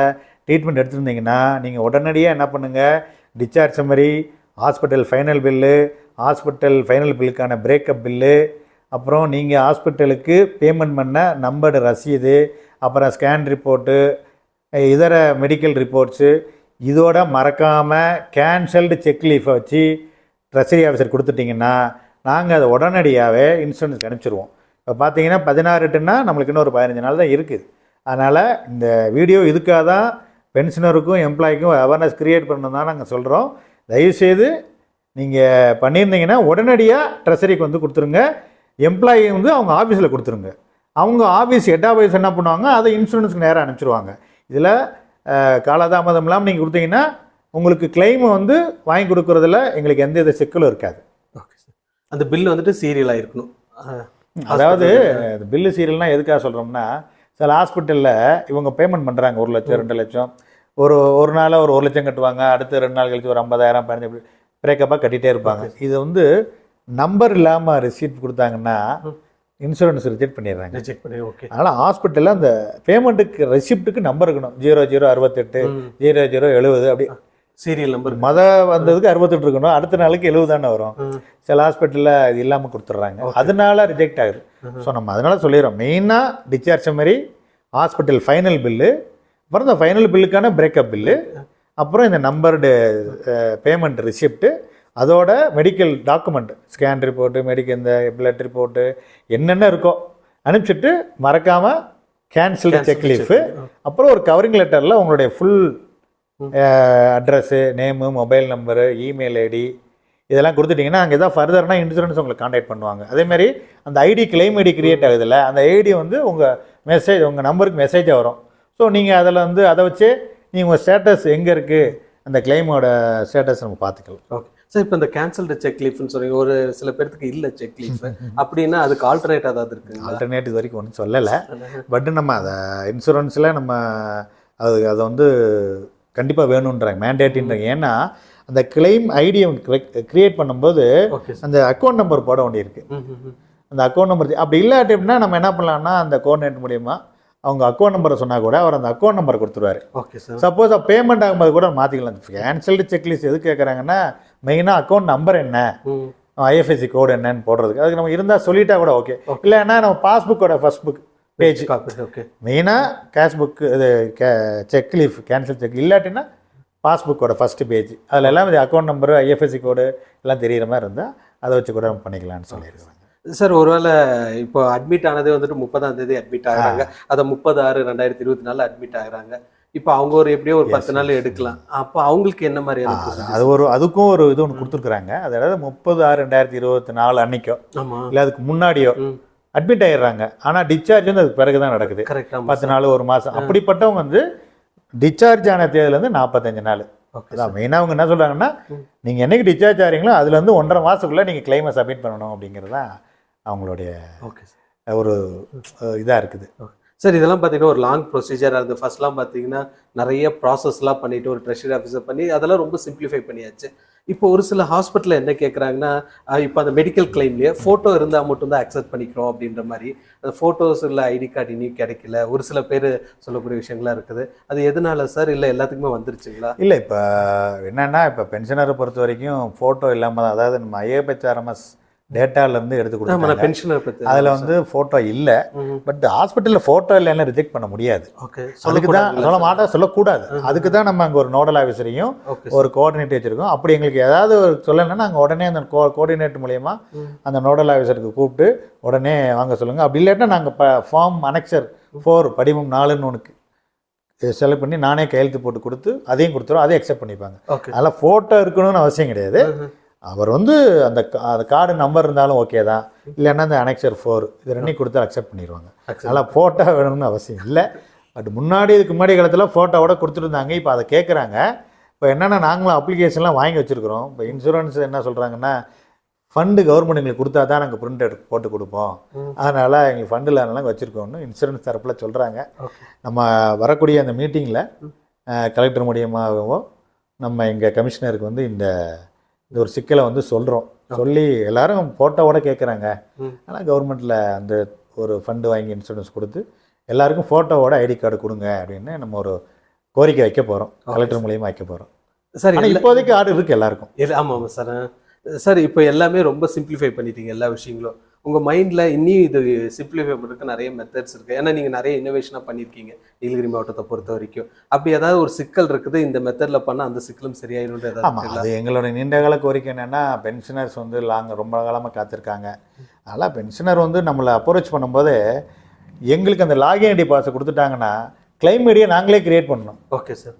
ட்ரீட்மெண்ட் எடுத்திருந்தீங்கன்னா நீங்கள் உடனடியாக என்ன பண்ணுங்கள் discharge summary hospital final bill hospital final பில்லுக்கான breakup bill அப்புறம் நீங்கள் ஹாஸ்பிட்டலுக்கு பேமெண்ட் பண்ண நம்பர் ரசீது அப்புறம் ஸ்கேன் ரிப்போர்ட்டு இதர மெடிக்கல் ரிப்போர்ட்ஸு இதோட மறக்காமல் கேன்சல்டு செக் லீஃபை வச்சு ட்ரெஸரி ஆஃபீஸர் கொடுத்துட்டிங்கன்னா நாங்கள் அதை உடனடியாகவே இன்சூரன்ஸ்க்கு அனுப்பிச்சிடுவோம் இப்போ பார்த்தீங்கன்னா பதினாறு எட்டுன்னா நம்மளுக்கு இன்னொரு பதினஞ்சு நாள் தான் இருக்குது. அதனால் இந்த வீடியோ இதுக்காக தான் பென்ஷனருக்கும் எம்ப்ளாய்க்கும் அவேர்னஸ் க்ரியேட் பண்ணணும் தான் நாங்கள் சொல்கிறோம் தயவுசெய்து நீங்கள் பண்ணியிருந்தீங்கன்னா உடனடியாக ட்ரெஸரிக்கு வந்து கொடுத்துருங்க. எம்ப்ளாயி வந்து அவங்க ஆஃபீஸில் கொடுத்துருங்க. அவங்க ஆஃபீஸ் ஹெட் ஆஃபீஸ் என்ன பண்ணுவாங்க? அதை இன்சூரன்ஸ்க்கு நேராக அனுப்பிச்சிடுவாங்க இதில் காலதாமதம் இல்லாமல் நீங்கள் கொடுத்தீங்கன்னா உங்களுக்கு கிளைமை வந்து வாங்கி கொடுக்குறதுல எங்களுக்கு எந்த வித சிக்கலும் இருக்காது. ஓகே சார் அந்த பில் வந்துட்டு சீரியலாக இருக்கணும். அதாவது பில்லு சீரியல்னால் எதுக்காக சொல்கிறோம்னா சில ஹாஸ்பிட்டலில் இவங்க பேமெண்ட் பண்ணுறாங்க ஒரு லட்சம் ரெண்டு லட்சம். ஒரு ஒரு நாளில் ஒரு ஒரு லட்சம் கட்டுவாங்க அடுத்து ரெண்டு நாள் கழிச்சு ஒரு ஐம்பதாயிரம் பதினஞ்சு பிரேக்கப்பாக கட்டிகிட்டே இருப்பாங்க. இது வந்து நம்பர் இல்லாமல் ரிசீட் கொடுத்தாங்கன்னா இன்சூரன்ஸ் ரிஜெக்ட் பண்ணிடுறாங்க. ரிஜெக்ட் பண்ணி ஓகே அதனால் ஹாஸ்பிட்டலில் அந்த பேமெண்ட்டுக்கு ரெசிப்ட்டுக்கு நம்பர் இருக்கணும். ஜீரோ ஜீரோ அறுபத்தெட்டு. ஜீரோ ஜீரோ எழுபது அப்படி. சீரியல் நம்பர் மத வந்ததுக்கு அறுபத்தெட்டு இருக்கணும். அடுத்த நாளுக்கு எழுபது தானே வரும். சில ஹாஸ்பிட்டலில் இது இல்லாமல் கொடுத்துட்றாங்க. அதனால ரிஜெக்ட் ஆகுது. ஸோ நம்ம அதனால சொல்லிடுறோம். மெயினாக டிஸ்சார்ஜ் மாதிரி ஹாஸ்பிட்டல் ஃபைனல் பில்லு அப்புறம் இந்த ஃபைனல் பில்லுக்கான பிரேக்கப் பில்லு அப்புறம் இந்த நம்பர்டு பேமெண்ட் ரிசிப்ட்டு அதோட medical document scan report medical இந்த பிளட் ரிப்போர்ட்டு என்னென்ன இருக்கோ அனுப்பிச்சிட்டு மறக்காமல் கேன்சல் செக் லீஃபு அப்புறம் ஒரு கவரிங் லெட்டரில் உங்களுடைய full address name mobile number email ID இதெல்லாம் கொடுத்துட்டிங்கன்னா அங்கே எதாவது ஃபர்தர்னா இன்சூரன்ஸ் உங்களை காண்டாக்ட் பண்ணுவாங்க. அதேமாதிரி அந்த ஐடி கிளைம் ஐடி கிரியேட் ஆகுதுல்ல அந்த ஐடி வந்து உங்கள் மெசேஜ் உங்கள் நம்பருக்கு மெசேஜாக வரும். ஸோ நீங்கள் அதில் வந்து அதை வச்சு நீங்கள் உங்கள் ஸ்டேட்டஸ் எங்கே இருக்குது அந்த கிளைமோட ஸ்டேட்டஸ் நம்ம பார்த்துக்கலாம். ஓகே சார் இப்போ இந்த கேன்சல்டு செக் லீஃப்னு சொல்றீங்க ஒரு சில பேர்த்துக்கு இல்ல செக் லீஃப் அப்படின்னா அதுக்கு ஆல்டர்னேட் ஏதாவது இருக்குங்களா? ஆல்டர்னேட் இது வரைக்கும் ஒன்றும் சொல்லலை. பட் நம்ம அதை இன்சூரன்ஸில் நம்ம அது அதை வந்து கண்டிப்பாக வேணுன்றாங்க மேண்டேட்டின்றாங்க ஏன்னா அந்த கிளைம் ஐடி கிரியேட் பண்ணும்போது அந்த அக்கௌண்ட் நம்பர் போட வேண்டியிருக்கு. அந்த அக்கௌண்ட் நம்பர் அப்படி இல்லாட்டி அப்படின்னா நம்ம என்ன பண்ணலாம்னா அந்த கோஆர்டினேட் மூலியமா அவங்க அக்கௌண்ட் நம்பரை சொன்னால் கூட அவர் அந்த அக்கௌண்ட் நம்பர் கொடுத்துருவாரு. ஓகே சார் சப்போஸ் பேமெண்ட் ஆகும்போது கூட மாற்றிக்கலாம் கேன்சல்டு செக்லிஸ்ட் எது கேட்குறாங்கன்னா மெயினாக அக்கௌண்ட் நம்பர் என்ன? ஐஎஃப்எஸ்சி கோடு என்னன்னு போடுறதுக்கு. அதுக்கு நம்ம இருந்தால் சொல்லிட்டா கூட ஓகே இல்லைன்னா நம்ம பாஸ்புக்கோட first book page copy okay மெயினாக கேஷ் புக் இது செக் லீஃப் கேன்சல் செக் இல்லாட்டினா பாஸ்புக்கோட ஃபஸ்ட்டு பேஜ் அதில் எல்லாம் இது அக்கௌண்ட் நம்பரு ஐஎஃப்எஸ்சி கோடு எல்லாம் தெரியிற மாதிரி இருந்தால் அதை வச்சு கூட நம்ம பண்ணிக்கலாம்னு சொல்லியிருக்காங்க. சார் ஒருவேளை இப்போ அட்மிட் ஆனதே வந்துட்டு முப்பதாம் தேதி அட்மிட் ஆகுறாங்க. அதை முப்பது ஆறு ரெண்டாயிரத்தி இருபத்தி நாலு அட்மிட் ஆகுறாங்க. இப்போ அவங்க ஒரு எப்படியோ ஒரு பத்து நாள் எடுக்கலாம். அப்போ அவங்களுக்கு என்ன மாதிரியான அது- ஒரு அதுக்கும் ஒரு இது ஒன்று கொடுத்துருக்குறாங்க. அதாவது முப்பது ஆறு ரெண்டாயிரத்தி இருபத்தி நாலு அன்னைக்கோ இல்லை அதுக்கு முன்னாடியோ. அட்மிட் ஆயிடுறாங்க. ஆனால் டிஸ்சார்ஜ் வந்து அதுக்கு பிறகு தான் நடக்குது. கரெக்ட் ஆமா பத்து நாள் ஒரு மாதம் அப்படிப்பட்டவங்க வந்து டிஸ்சார்ஜ் ஆன தேதியிலேருந்து நாற்பத்தஞ்சு நாள். ஓகே அதான் மெயினாக அவங்க என்ன சொல்கிறாங்கன்னா நீங்கள் என்னைக்கு டிஸ்சார்ஜ் ஆகிறீங்களோ அதுலேருந்து ஒன்றரை மாதத்துக்குள்ளே நீங்கள் கிளைமை சப்மிட் பண்ணணும் அப்படிங்கிறது தான் அவங்களுடைய ஓகே சார் ஒரு இதாக இருக்குது. சார் இதெல்லாம் பார்த்தீங்கன்னா ஒரு லாங் ப்ரொசீஜராக இருந்தது ஃபர்ஸ்ட்லாம் பார்த்தீங்கன்னா நிறைய ப்ராசஸ்லாம் பண்ணிட்டு ஒரு ட்ரெஷரி ஆஃபீஸர் பண்ணி அதெல்லாம் ரொம்ப சிம்பிளிஃபை பண்ணியாச்சு. இப்போ ஒரு சில ஹாஸ்பிட்டலில் என்ன கேட்குறாங்கன்னா இப்போ அந்த மெடிக்கல் கிளைம்லேயே ஃபோட்டோ இருந்தால் மட்டும்தான் அக்செப்ட் பண்ணிக்கிறோம் அப்படின்ற மாதிரி. அந்த ஃபோட்டோஸ் இல்லை ஐடி கார்டு இனியும் கிடைக்கல. ஒரு சில பேர் சொல்லக்கூடிய விஷயங்கள்லாம் இருக்குது. அது எதனால சார் இல்லை எல்லாத்துக்குமே வந்துருச்சுங்களா? இல்லை இப்போ என்னென்னா இப்போ பென்ஷனரை பொறுத்த வரைக்கும் ஃபோட்டோ இல்லாமல் தான். அதாவது நம்ம ஐஏபிஎச்ஆர்எம்எஸ் டேட்டாலேருந்து எடுத்து கொடுத்தாங்க பென்ஷனர் பற்றி அதில் வந்து ஃபோட்டோ இல்லை பட் ஹாஸ்பிட்டலில் ஃபோட்டோ இல்லைன்னா ரிஜெக்ட் பண்ண முடியாது. ஓகே அதுக்கு தான் சொல்ல மாட்டா சொல்லக்கூடாது. அதுக்கு தான் நம்ம அங்கே ஒரு நோடல் ஆஃபீஸரையும் ஒரு கோஆர்டினேட் வச்சிருக்கோம். அப்படி எங்களுக்கு ஏதாவது ஒரு சொல்லலைன்னா நாங்கள் உடனே அந்த கோ கோஆர்டினேட் மூலயமா. அந்த நோடல் ஆஃபீஸருக்கு கூப்பிட்டு உடனே வாங்க சொல்லுங்கள் அப்படி இல்லாட்டா நாங்கள் இப்போ ஃபார்ம் அனெக்சர் ஃபோர் படிமம் நாலுன்னு ஒன்றுக்கு செலக்ட் பண்ணி நானே கையெழுத்து போட்டு கொடுத்து அதையும் கொடுத்துருவோம் அதையும் அக்செப்ட் பண்ணிப்பாங்க. ஓகே அதனால் ஃபோட்டோ இருக்கணும்னு அவசியம் கிடையாது. அவர் வந்து அந்த அந்த கார்டு நம்பர் இருந்தாலும் ஓகே தான். இல்லைன்னா அந்த அனெக்சர் ஃபோர் இது ரெண்டையும் கொடுத்து அக்செப்ட் பண்ணிடுவாங்க அதனால் ஃபோட்டோ வேணும்னு அவசியம் இல்லை. பட் முன்னாடி இதுக்கு முன்னாடி காலத்தில் ஃபோட்டோவோட கொடுத்துருந்தாங்க இப்போ அதை கேட்குறாங்க இப்போ என்னென்னா நாங்களும் அப்ளிகேஷன்லாம் வாங்கி வச்சுருக்கிறோம். இப்போ இன்சூரன்ஸ் என்ன சொல்கிறாங்கன்னா ஃபண்டு கவர்மெண்ட் எங்களுக்கு கொடுத்தா தான் நாங்கள் பிரிண்ட் எடுத்து போட்டு கொடுப்போம். அதனால் எங்களுக்கு ஃபண்டு இல்லாதனால வச்சுருக்கோம்னு இன்சூரன்ஸ் தரப்பில் சொல்கிறாங்க நம்ம வரக்கூடிய அந்த மீட்டிங்கில் கலெக்டர் மூலியமாகவோ நம்ம எங்கள் கமிஷனருக்கு வந்து இந்த இந்த ஒரு சிக்கலை வந்து சொல்கிறோம் சொல்லி எல்லாரும் ஃபோட்டோவோட கேட்குறாங்க. ஆனால் கவர்மெண்ட்டில் அந்த ஒரு ஃபண்டு வாங்கி இன்சூரன்ஸ் கொடுத்து எல்லாருக்கும் ஃபோட்டோவோட ஐடி கார்டு கொடுங்க அப்படின்னு நம்ம ஒரு கோரிக்கை வைக்க போகிறோம் கலெக்டர் மூலியமாக வைக்க போகிறோம் சார் இப்போதைக்கு ஆர்டர் இருக்குது எல்லாருக்கும். இல்ல- ஆமா ஆமா சார். சார் இப்போ எல்லாமே ரொம்ப சிம்பிளிஃபை பண்ணிட்டீங்க எல்லா விஷயங்களும். உங்க மைண்ட்ல இன்னும் இது சிம்பிளிஃபை பண்ணுறதுக்கு நிறைய மெத்தட்ஸ் இருக்கு. ஏன்னா நீங்க நிறைய இன்னோவேஷனா பண்ணியிருக்கீங்க நீலகிரி மாவட்டத்தை பொறுத்த வரைக்கும். அப்படி ஏதாவது ஒரு சிக்கல் இருக்குது இந்த மெத்தட்ல பண்ணா அந்த சிக்கலும் சரியாயிரும்ன்ற ஏதாவது? அது எங்களோட நீண்டகால கோரிக்கை என்னென்னா பென்ஷனர்ஸ் வந்து லாங் ரொம்ப காலமாக காத்திருக்காங்க. அதனால் பென்ஷனர் வந்து நம்மளை அப்ரோச் பண்ணும்போது எங்களுக்கு அந்த லாகின் ஐடி பாஸை கொடுத்துட்டாங்கன்னா கிளைம் ஐடியை நாங்களே கிரியேட் பண்ணணும். ஓகே சார்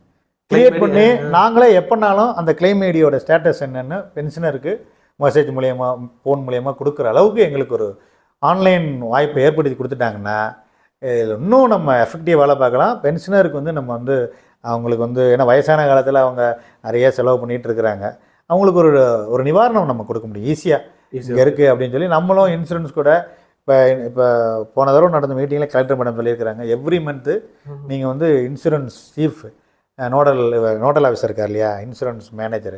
கிரியேட் பண்ணி நாங்களே எப்போனாலும் அந்த கிளைம் ஐடியோட ஸ்டேட்டஸ் என்னன்னு பென்ஷனருக்கு மெசேஜ் மூலியமா ஃபோன் மூலியமா கொடுக்குற அளவுக்கு எங்களுக்கு ஒரு ஆன்லைன் வாய்ப்பை ஏற்படுத்தி கொடுத்துட்டாங்கன்னா இதுல இன்னும் நம்ம எஃபெக்டிவ் வேலை பார்க்கலாம். பென்ஷனருக்கு வந்து நம்ம வந்து அவங்களுக்கு வந்து ஏன்னா வயசான காலத்தில் அவங்க நிறைய செலவு பண்ணிட்டு இருக்கிறாங்க. அவங்களுக்கு ஒரு ஒரு நிவாரணம் நம்ம கொடுக்க முடியும். ஈஸியாக இங்கே இருக்குது அப்படின்னு சொல்லி நம்மளும் இன்சூரன்ஸ் கூட இப்போ இப்போ போன தடவை நடந்த மீட்டிங்கில் கலெக்டர் மேடம் சொல்லியிருக்கிறாங்க. எவ்ரி மந்த்து நீங்கள் வந்து insurance chief nodal nodal officer இருக்கார் இல்லையா? இன்சூரன்ஸ் மேனேஜர்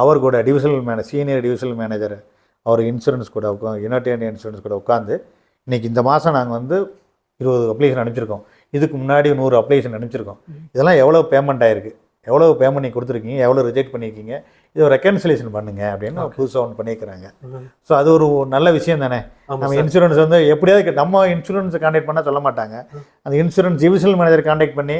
அவர் கூட divisional manager senior divisional manager அவர் இன்சூரன்ஸ் கூட உட்கா யுனைடெட் இன்சூரன்ஸ் கூட உட்காந்து இன்னைக்கு இந்த மாதம் நாங்கள் வந்து இருபது அப்ளிகேஷன் அனுப்பிச்சிருக்கோம். இதுக்கு முன்னாடி நூறு அப்ளிகேஷன் அனுப்பிச்சிருக்கோம். இதெல்லாம் எவ்வளோ பேமெண்ட் ஆயிருக்கு? எவ்வளோ பேமெண்ட் நீங்கள் கொடுத்துருக்கீங்க? எவ்வளோ ரிஜெக்ட் பண்ணியிருக்கீங்க இது ரெக்கன்சிலேஷன் பண்ணுங்க அப்படின்னு புதுசாக ஒன்று பண்ணியிருக்கிறாங்க ஸோ அது ஒரு நல்ல விஷயம் தானே? நம்ம சார். இன்சூரன்ஸ் வந்து எப்படியாவது நம்ம இன்சூரன்ஸ் காண்டாக்ட் பண்ணால் சொல்ல மாட்டாங்க. அந்த இன்சூரன்ஸ் டிவிஷனல் மேனேஜர் காண்டாக்ட் பண்ணி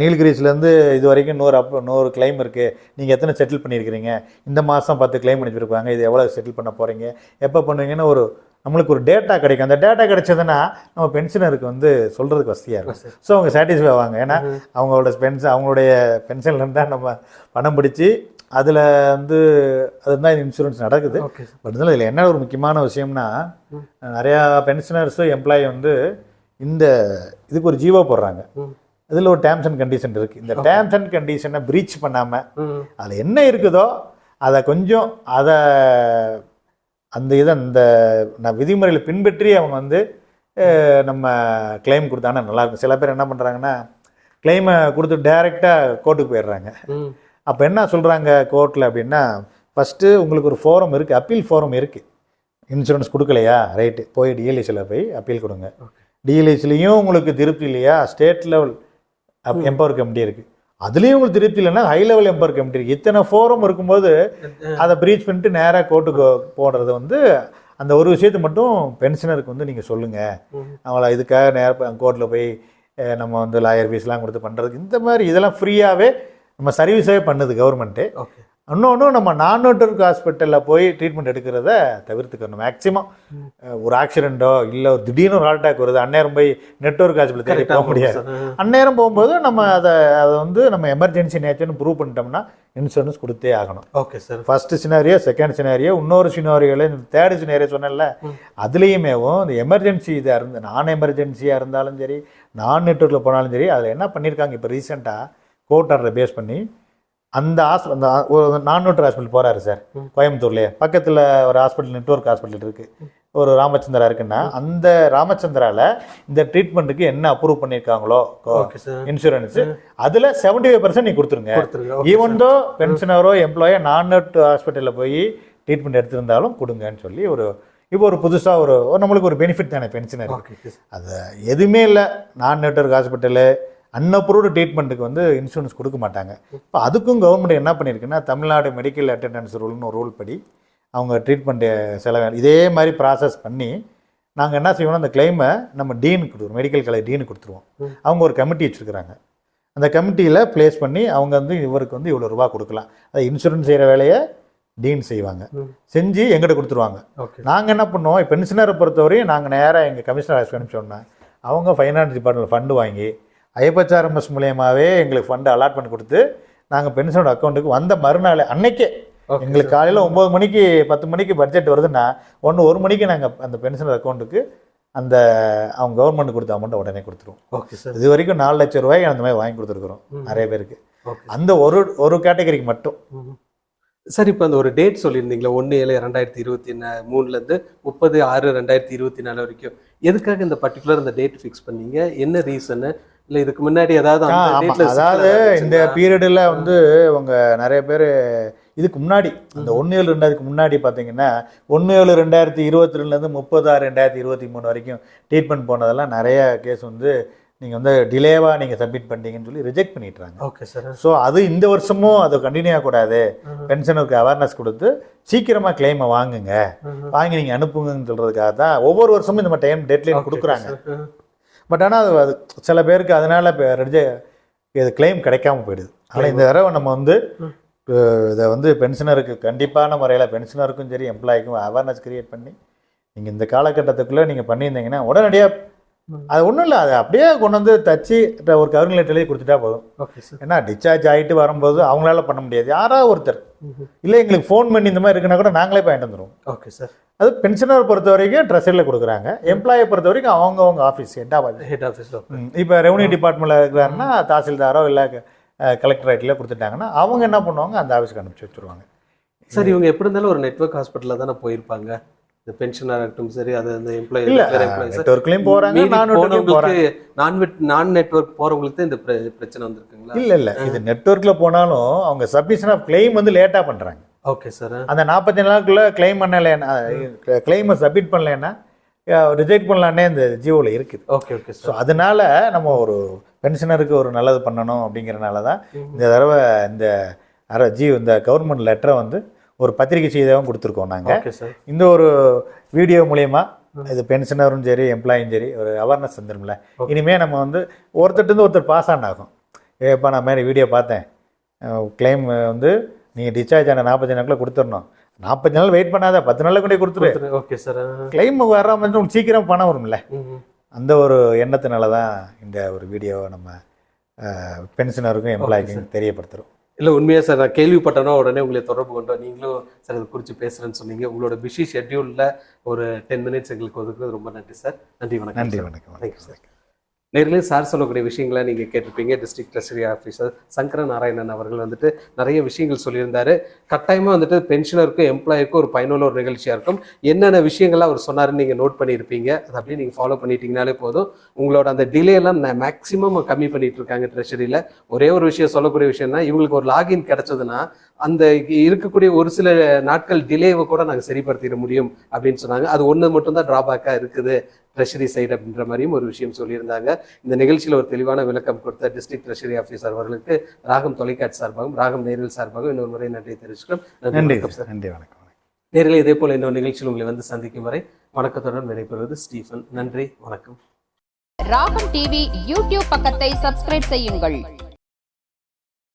நீலகிரிஸ்லேருந்து இது வரைக்கும் நூறு அப் நூறு கிளைம் இருக்குது நீங்கள் எத்தனை செட்டில் பண்ணியிருக்கிறீங்க? இந்த மாதம் பத்து கிளைம் அனுப்பியிருப்பாங்க இது எவ்வளோ செட்டில் பண்ண போகிறீங்க எப்போ பண்ணுவீங்கன்னு ஒரு நம்மளுக்கு ஒரு டேட்டா கிடைக்கும். அந்த டேட்டா கிடைச்சதுன்னா நம்ம பென்ஷனருக்கு வந்து சொல்கிறதுக்கு வசதியாக இருக்கும். ஸோ அவங்க சாட்டிஸ்ஃபை ஆவாங்க. ஏன்னா அவங்களோட பென்ஷன் அவங்களுடைய பென்ஷன்லேருந்து தான் நம்ம பணம் பிடிச்சி அதில் வந்து அதுதான் இன்சூரன்ஸ் நடக்குது. பட் இதில் என்ன ஒரு முக்கியமான விஷயம்னா நிறையா பென்ஷனர்ஸும் எம்ப்ளாயி வந்து இந்த இதுக்கு ஒரு ஜீவோ போடுறாங்க. இதில் ஒரு டேர்ம்ஸ் அண்ட் கண்டிஷன் இருக்குது இந்த டேர்ம்ஸ் அண்ட் கண்டிஷனை ப்ரீச் பண்ணாமல் அதில் என்ன இருக்குதோ அதை கொஞ்சம் அதை அந்த இதை அந்த நான் விதிமுறைகளை பின்பற்றி அவங்க வந்து நம்ம கிளைம் கொடுத்தாங்கன்னா நல்லாயிருக்கும் சில பேர் என்ன பண்ணுறாங்கன்னா கிளைமை கொடுத்து டைரெக்டாக கோர்ட்டுக்கு போயிடுறாங்க. அப்போ என்ன சொல்கிறாங்க கோர்ட்டில் அப்படின்னா ஃபஸ்ட்டு உங்களுக்கு ஒரு ஃபோரம் இருக்குது அப்பீல் ஃபோரம் இருக்குது இன்சூரன்ஸ் கொடுக்கலையா? ரைட்டு போய் டிஎல்ஐசியில் போய் அப்பீல் கொடுங்க. டிஎல்ஐசிலையும் உங்களுக்கு திருப்தி இல்லையா? ஸ்டேட் லெவல் எம்பவர் கமிட்டி இருக்குது அதுலேயும் உங்களுக்கு திருப்தி இல்லைன்னா ஹை லெவல் எம்பவர் கமிட்டி இருக்குது இத்தனை ஃபோரம் இருக்கும்போது அதை ப்ரீச் பண்ணிட்டு நேராக கோர்ட்டுக்கு போடுறது வந்து அந்த ஒரு விஷயத்தை மட்டும் பென்ஷனருக்கு வந்து நீங்கள் சொல்லுங்கள். அவளை இதுக்காக நேரம் கோர்ட்டில் போய் நம்ம வந்து லாயர் ஃபீஸ்லாம் கொடுத்து பண்ணுறதுக்கு இந்த மாதிரி இதெல்லாம் ஃப்ரீயாகவே நம்ம சர்வீஸாகவே பண்ணுது கவர்மெண்ட்டு ஓகே இன்னொன்று நம்ம நான் நெட்ஒர்க் ஹாஸ்பிட்டலில் போய் ட்ரீட்மெண்ட் எடுக்கிறத தவிர்த்துக்கணும் மேக்ஸிமம் ஒரு ஆக்சிடெண்ட்டோ இல்லை ஒரு திடீர்னு ஒரு ஹார்ட் அட்டாக் வருது அந்நேரம் போய் நெட்ஒர்க் ஹாஸ்பிட்டல் தேடி போக முடியாது. அந்நேரம் போகும்போது நம்ம அதை அதை வந்து நம்ம எமர்ஜென்சி நேச்சர்னு ப்ரூவ் பண்ணிட்டோம்னா இன்சூரன்ஸ் கொடுத்தே ஆகணும். Okay sir first scenario second scenario இன்னொரு சினாரியோவில் இந்த தேர்ட் சினாரியோ சொன்னேன்ல அதுலேயுமேவும் இந்த எமர்ஜென்சி இதாக இருந்து நான் எமர்ஜென்சியாக இருந்தாலும் சரி நான் நெட்ஒர்க்கில் போனாலும் சரி அதில் என்ன பண்ணியிருக்காங்க இப்போ ரீசெண்டாக கோர்ட் ஆர்டரை பேஸ் பண்ணி அந்த ஹாஸ்பிட்டல் அந்த ஒரு நான் நோட்டர் ஹாஸ்பிட்டல் போகிறாரு சார் கோயம்புத்தூர்லேயே. பக்கத்தில் ஒரு ஹாஸ்பிட்டல் நெட்ஒர்க் ஹாஸ்பிட்டல் இருக்குது ஒரு ராமச்சந்திரா இருக்குன்னா அந்த ராமச்சந்திரால இந்த ட்ரீட்மெண்ட்டுக்கு என்ன அப்ரூவ் பண்ணியிருக்காங்களோ இன்சூரன்ஸ் அதில் செவன்டி ஃபைவ் பர்சன்ட் நீ கொடுத்துருங்க. ஈவன் தோ பென்ஷனரோ எம்ப்ளாயோ நான் நெட் ஹாஸ்பிட்டலில் போய் ட்ரீட்மெண்ட் எடுத்திருந்தாலும் கொடுங்கன்னு சொல்லி ஒரு இப்போ ஒரு புதுசாக ஒரு நம்மளுக்கு ஒரு பெனிஃபிட் தானே பென்ஷனர் அது எதுவுமே இல்லை. நான் நெட்ஒர்க் ஹாஸ்பிட்டலு அன்அப்ரூவ்டு ட்ரீட்மெண்ட்டுக்கு வந்து இன்சூரன்ஸ் கொடுக்க மாட்டாங்க. இப்போ அதுக்கும் கவர்மெண்ட் என்ன பண்ணியிருக்குன்னா தமிழ்நாடு மெடிக்கல் அட்டெண்டன்ஸ் ரூல்னு ஒரு ரூல் படி அவங்க ட்ரீட்மெண்ட்டு செலவு இதே மாதிரி ப்ராசஸ் பண்ணி நாங்கள் என்ன செய்வோம்னா அந்த கிளைமை நம்ம டீனுக்கு கொடுத்துருவோம் மெடிக்கல் காலேஜ் டீனுக்கு கொடுத்துருவோம். அவங்க ஒரு கமிட்டி வச்சுருக்குறாங்க. அந்த கமிட்டியில் ப்ளேஸ் பண்ணி அவங்க வந்து இவருக்கு வந்து இவ்வளோ ரூபா கொடுக்கலாம். அது இன்சூரன்ஸ் செய்கிற வேலையை டீன் செய்வாங்க. செஞ்சு எங்கிட்ட கொடுத்துருவாங்க. ஓகே. நாங்கள் என்ன பண்ணுவோம் பென்ஷனரை பொறுத்தவரையும் நாங்கள் நேராக எங்கள் கமிஷனர் ஆஃபீஸ் அனுப்பிச்சோம்னா அவங்க ஃபைனான்ஸ் டிபார்ட்மெண்ட் ஃபண்டு வாங்கி ஐஎப்ஹெச்ஆர்எம்எஸ் மூலியமாகவே எங்களுக்கு ஃபண்டு அலாட்மெண்ட் கொடுத்து நாங்கள் பென்ஷனோட அக்கௌண்ட்டுக்கு வந்த மறுநாள் அன்னைக்கே. எங்களுக்கு காலையில் ஒம்பது மணிக்கு பத்து மணிக்கு பட்ஜெட் வருதுன்னா ஒன்று ஒரு மணிக்கு நாங்கள் அந்த பென்ஷனர் அக்கௌண்ட்டுக்கு அந்த அவங்க கவர்மெண்ட் கொடுத்த அமௌண்ட்டை உடனே கொடுத்துருவோம். ஓகே சார் இது வரைக்கும் நாலு லட்சம் ரூபாய் அந்த மாதிரி வாங்கி கொடுத்துருக்குறோம் நிறைய பேருக்கு. அந்த ஒரு ஒரு கேட்டகரிக்கு மட்டும். சார் இப்போ அந்த ஒரு டேட் சொல்லியிருந்தீங்களா ஒன்று ஏழு ரெண்டாயிரத்தி இருபத்தி மூணுலேருந்து முப்பது ஆறு ரெண்டாயிரத்தி இருபத்தி நாலு வரைக்கும். எதுக்காக இந்த பர்டிகுலர் இந்த டேட் ஃபிக்ஸ் பண்ணீங்க? என்ன ரீசனு இல்லை இதுக்கு முன்னாடி ஏதாவது அதாவது இந்த பீரியடில் வந்து அவங்க நிறைய பேர் இதுக்கு முன்னாடி அந்த ஒன்று ஏழு ரெண்டாயிரத்துக்கு முன்னாடி பார்த்தீங்கன்னா ஒன்று ஏழு ரெண்டாயிரத்தி இருபத்தி ரெண்டுலேருந்து முப்பது ஆறு ரெண்டாயிரத்தி இருபத்தி மூணு வரைக்கும் ட்ரீட்மெண்ட் போனதெல்லாம் நிறைய கேஸ் வந்து நீங்கள் வந்து டிலேவாக நீங்கள் சப்மிட் பண்ணிட்டீங்கன்னு சொல்லி ரிஜெக்ட் பண்ணிட்டுறாங்க ஓகே சார் ஸோ அது இந்த வருஷமும் அது கண்டினியூ ஆகக்கூடாது பென்ஷனுக்கு அவேர்னஸ் கொடுத்து சீக்கிரமாக கிளைமை வாங்குங்க. வாங்கி நீங்கள் அனுப்புங்கன்னு சொல்கிறதுக்காக தான் ஒவ்வொரு வருஷமும் இந்த மாதிரி டைம் டெட்லைன் கொடுக்குறாங்க. பட் ஆனால் அது அது சில பேருக்கு அதனால இது கிளைம் கிடைக்காம போயிடுது. ஆனால் இந்த தடவை நம்ம வந்து இதை வந்து பென்ஷனருக்கு கண்டிப்பான முறையில் பென்ஷனருக்கும் சரி எம்ப்ளாய்க்கும் அவேர்னஸ் கிரியேட் பண்ணி நீங்கள் இந்த காலகட்டத்துக்குள்ளே நீங்கள் பண்ணியிருந்தீங்கன்னா உடனடியாக அது ஒன்றும் இல்லை அதை அப்படியே கொண்டு வந்து தச்சு ஒரு கவர்னிங் லெட்டர் எழுதி கொடுத்துட்டா போதும். ஓகே சார் ஏன்னா டிஸ்சார்ஜ் ஆகிட்டு வரும்போது அவங்களால பண்ண முடியாது. யாராவது ஒருத்தர். இல்லை எங்களுக்கு ஃபோன் பண்ணி இந்த மாதிரி இருக்குன்னா கூட நாங்களே பாயிண்ட் வந்துடுவோம் ஓகே சார் அது பென்ஷனர் பொறுத்த வரைக்கும் ட்ரெஷரில் கொடுக்குறாங்க. எம்ப்ளாயை பொறுத்த வரைக்கும் அவங்கவங்க ஆஃபீஸ் ஹெட்டாக ஹெட் ஆஃபீஸில் இப்போ ரெவன்யூ டிபார்ட்மெண்ட்டில் இருக்கிறாருன்னா தாசில்தாரோ இல்லை கலெக்டரேட்டில் கொடுத்துட்டாங்க அவங்க என்ன பண்ணுவாங்க? அந்த ஆஃபீஸ்க்கு அனுப்பிச்சி வச்சுருவாங்க. சார் இவங்க எப்படி இருந்தாலும் ஒரு நெட்வொர்க் ஹாஸ்பிட்டலில் தானே போயிருப்பாங்க. இந்த பென்ஷனாக இருக்கட்டும் சரி அது அந்த எம்ப்ளாயி இல்லை நெட்ஒர்க்லேயும் போகிறாங்க நான் நான் நெட்வொர்க் போறவங்களுக்கு தான் இந்த பிர- பிரச்சனை வந்திருக்குங்களா? இல்லை இல்லை. இது நெட்ஒர்க்கில் போனாலும் அவங்க சப்மிஷன் ஆஃப் கிளைம் வந்து லேட்டாக பண்ணுறாங்க ஓகே சார் அந்த நாற்பத்தி நாளுக்குள்ளே கிளைம் பண்ணலைன்னா கிளைமை சப்மிட் பண்ணலைன்னா ரிஜெக்ட் பண்ணலான்னே இந்த ஜியோவில் இருக்குது. ஓகே ஓகே ஸோ அதனால நம்ம ஒரு பென்ஷனருக்கு ஒரு நல்லது பண்ணணும் அப்படிங்கிறனால தான் இந்த தடவை இந்த அர ஜி இந்த கவர்மெண்ட் லெட்டரை வந்து ஒரு பத்திரிகை செய்தியாகவும் கொடுத்துருக்கோம் நாங்கள் ஓகே சார் இந்த ஒரு வீடியோ மூலயமா இது பென்ஷனரும் சரி எம்ப்ளாயும் சரி ஒரு அவேர்னஸ் வந்துடும்ல இனிமேல் நம்ம வந்து ஒருத்தர்ட்டு ஒருத்தர் பாஸ் ஆன் ஆகும். ஏப்பா நான் மாதிரி வீடியோ பார்த்தேன். கிளைம் வந்து நீங்கள் டிஸ்சார்ஜ் ஆன நாற்பத்தஞ்சு நாளுக்குள்ள கொடுத்துடணும் நாற்பத்தஞ்சு நாள் வெயிட் பண்ணாத பத்து நாளில் கொண்டே கொடுத்துரு. ஓகே சார் கிளைம் வராமல் இருந்தா உனக்கு சீக்கிரம் பணம் வரும்ல. அந்த ஒரு எண்ணத்தினால தான் இந்த ஒரு வீடியோவை நம்ம பென்ஷனருக்கும் எம்ப்ளாய்க்கும் தெரியப்படுத்துகிறோம் இல்ல உண்மையா சார் நான் கேள்விப்பட்டனோ உடனே உங்களை தொடர்பு கொண்டோம் நீங்களும் சார் இதை குறித்து பேசுறேன்னு சொன்னீங்க. உங்களோட பிஸி ஷெட்யூல்ல ஒரு டென் மினிட்ஸ் எங்களுக்கு ஒதுக்குறது ரொம்ப நன்றி சார் நன்றி வணக்கம் நன்றி சார். வணக்கம் you, sir. நேரிலே சார் சொல்லக்கூடிய விஷயங்களை நீங்கள் கேட்டிருப்பீங்க district treasury officer Sankara Narayanan அவர்கள் வந்துட்டு நிறைய விஷயங்கள் சொல்லியிருந்தார். கட்டாயமாக வந்துட்டு பென்ஷனருக்கும் எம்ப்ளாயருக்கும் ஒரு பயனுள்ள ஒரு நிகழ்ச்சியாக இருக்கும். என்னென்ன விஷயங்கள்லாம் அவர் சொன்னார்னு நீங்கள் நோட் பண்ணியிருப்பீங்க. அதை அப்படியே நீங்கள் ஃபாலோ பண்ணிட்டீங்கனாலே போதும். உங்களோட அந்த டிலே எல்லாம் மேக்ஸிமம் கம்மி பண்ணிட்டு இருக்காங்க ட்ரெஷரியில் ஒரே ஒரு விஷயம் சொல்லக்கூடிய விஷயம்னா இவங்களுக்கு ஒரு லாகின் கிடைச்சதுன்னா அந்த இருக்கக்கூடிய ஒரு சில நாட்கள் டிலேவை கூட நாங்கள் சரிப்படுத்திட முடியும் அப்படின்னு சொன்னாங்க. அது ஒன்று மட்டும்தான் ட்ராபேக்காக இருக்குது. ட்ரெஷரி சைடு அப்படின்ற மாதிரியும் ஒரு விஷயம் சொல்லியிருந்தாங்க. இந்த நிகழ்ச்சியில் ஒரு தெளிவான விளக்கம் கொடுத்த டிஸ்ட்ரிக்ட் ட்ரெஷரி ஆஃபீஸர் அவர்களுக்கு ராகம் தொலைக்காட்சி சார்பாகவும் ராகம் நேரில் சார்பாகவும் இன்னொரு முறை நன்றி தெரிவிச்சுக்கிறோம். நன்றி சார் நன்றி வணக்கம் நேரில் இதே போல இன்னொரு நிகழ்ச்சியில் உங்களை வந்து சந்திக்கும் வரை வணக்கத்துடன் விடைபெறுவது ஸ்டீஃபன். நன்றி வணக்கம். ராகம் டிவி யூடியூப் பக்கத்தை சப்ஸ்கிரைப் செய்யுங்கள்.